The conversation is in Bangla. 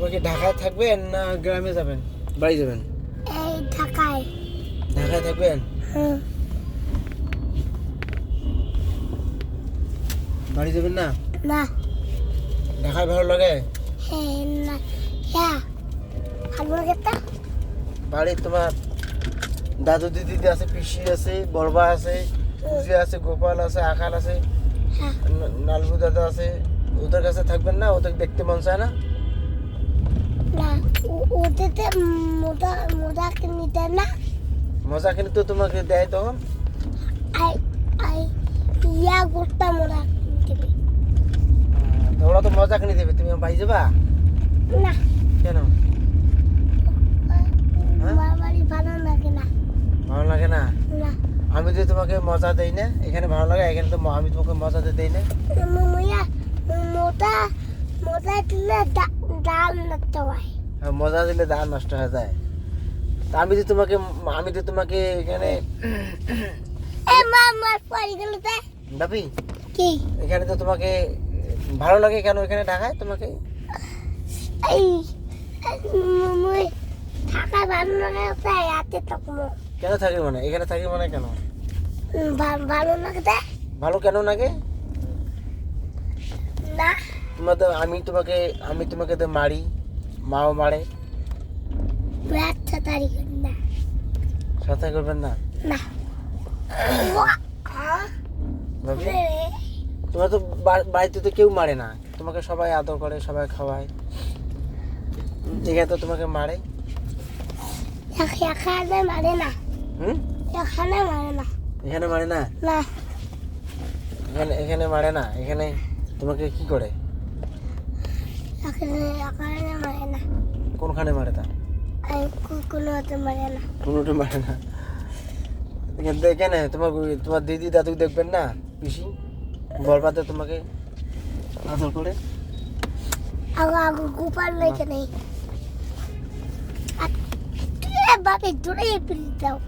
তোমার কি ঢাকায় থাকবেন না গ্রামে যাবেন? বাড়ি যাবেন? এই ঢাকায়। ঢাকায় থাকবেন? হুম। বাড়ি যাবেন না? না। ঢাকায় ভালো লাগে? হ্যাঁ না। হ্যাঁ। ভালো লাগে তো। বাড়ি তোমার দাদু দিদি আছে পিসি আছে বড়বা আছে পুজি আছে গোপাল আছে আকাল আছে হ্যাঁ। নালবু দাদা আছে। ওদের কাছে থাকবেন না? ওদের দেখতে মন চায় না? না ও- ওদেরতে মোটা মোটা নিতে না? মজা কিন্তু তো তোমাকে দেয় তখন? আই আই ইয়া গোটা মোটা দেবে। তো ওরা তো মজা কিনে দেবে তুমি ভাই যাবা? না। কেন? হ্যাঁ? ভালো লাগে না। ভালো লাগে না? আমি যদি তোমাকে মজা দেই না এখানে ভালো লাগে এখানে তো আমি তোমাকে মজা দিয়ে দেই না। মোটা মোটা দিলে ডাল নষ্ট হয় মজা দিলে দাঁত নষ্ট হয়ে যায়। তা আমি যদি তোমাকে আমি যদি তোমাকে এখানে এ মা মার পড়ে গেল তে। ভাবি কি? এখানে তো তোমাকে ভালো লাগে কেন এখানে ঢাকায় তোমাকে? কেন থাকি মানে? এখানে থাকি মানে কেন? ভালো লাগে তে। ভালো কেন লাগে? না। তোমার তো আমি তোমাকে আমি তোমাকে তো মারি। মাও মারে ব্যর্থ তারিখ না। সাথে করবেন না? তোমার তো বাড়িতে তো কেউ মারে না। তোমাকে সবাই আদর করে সবাই খাওয়ায়। এখানে তো তোমাকে মারে। এখানে মারে না। হুম? এখানে মারে না। এখানে মারে না? না। এখানে এখানে মারে না? এখানে তোমাকে কি করে? এখানে এখানে কোনখানে মারে তা? আমি কো- কোনো হতে মারে না। কোনোটা মারে না। এখানে তোমার তোমার দিদি দাদু দেখবেন না পিসি? বরবাদে তোমাকে আদর করে। আগো আগো গোপাল নেই? বাকি দূরে পিল দাও